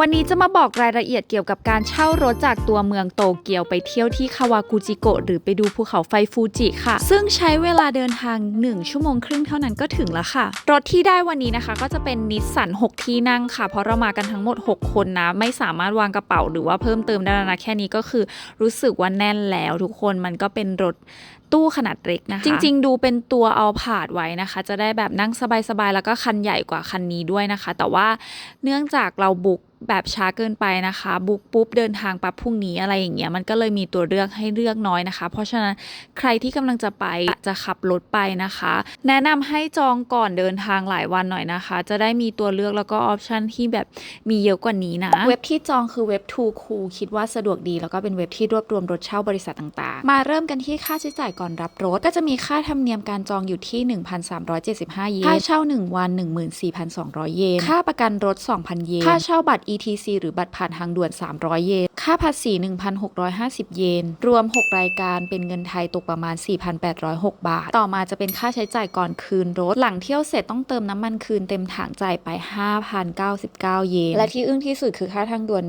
วันนี้จะมาบอกรายละเอียดเกี่ยวกับการเช่ารถจากตัวเมืองโตเกียวไปเที่ยวที่คาวากุจิโกะหรือไปดูภูเขาไฟฟูจิค่ะ ซึ่งใช้เวลาเดินทาง 1 ชั่วโมงครึ่งเท่านั้นก็ถึงแล้วค่ะ รถที่ได้วันนี้นะคะก็จะเป็นนิสสัน6 ที่นั่งค่ะ เพราะเรามากันทั้งหมด 6 คนนะ ไม่สามารถวางกระเป๋าหรือว่าเพิ่มเติมได้นะแค่นี้ก็คือรู้สึกว่าแน่นแล้วทุกคนมันก็เป็นรถตู้ขนาดเล็กนะคะ จริง ๆ ดูเป็นตัวเอาผาดไว้นะคะ จะได้แบบนั่งสบายๆแล้วก็คันใหญ่กว่าคันนี้ด้วยนะคะ แต่ว่าเนื่องจากเราบุก แบบช้าเกินไปนะคะ บุกปุ๊บเดินทางปั๊บพรุ่งนี้อะไรอย่างเงี้ยมันก็เลยมีตัวเลือกให้เลือกน้อยนะคะ เพราะฉะนั้นใครที่กำลังจะไปจะขับรถไปนะคะ แนะนำให้จองก่อนเดินทางหลายวันหน่อยนะคะ จะได้มีตัวเลือกแล้วก็ออปชันที่แบบมีเยอะกว่านี้นะ เว็บที่จองคือเว็บ Too Cool คิดว่าสะดวกดี แล้วก็เป็นเว็บที่รวบรวมรถเช่าบริษัทต่างๆ มาเริ่มกันที่ค่าใช้จ่ายก่อนรับรถ ก็จะมีค่าธรรมเนียมการจองอยู่ที่ 1,375 เยน ค่าเช่า 1 วัน 14,200 เยน ค่าประกันรถ 2,000 เยน ค่าเช่าบัตร ETC หรือบัตรผ่านทางด่วน 300 เยน ค่าภาษี 1,650 เยน รวม 6 รายการเป็นเงินไทยตกประมาณ 4,806 บาท ต่อมาจะเป็นค่าใช้จ่ายก่อนคืนรถ หลังเที่ยวเสร็จต้องเติมน้ำมันคืนเต็มถังจ่ายไป 5,099 เยน และที่อึ้งที่สุดคือค่าทางด่วน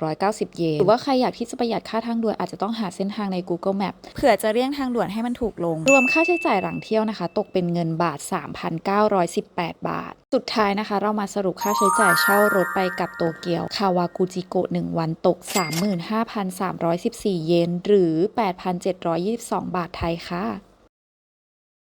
1690 เยน หรือว่าใครอยากที่จะประหยัดค่าทางด่วนอาจจะต้องหาเส้นทางใน Google Map เผื่อจะเลี่ยงทางด่วนให้มันถูกลง รวมค่าใช้จ่ายหลังเที่ยวนะคะ ตกเป็นเงินบาท 3,918 บาทสุดท้ายนะคะ เรามาสรุปค่าใช้จ่ายเช่ารถไปกับโตเกียว คาวากุจิโกะ1วันตก 35,314 เยน หรือ 8,722 บาทไทยค่ะ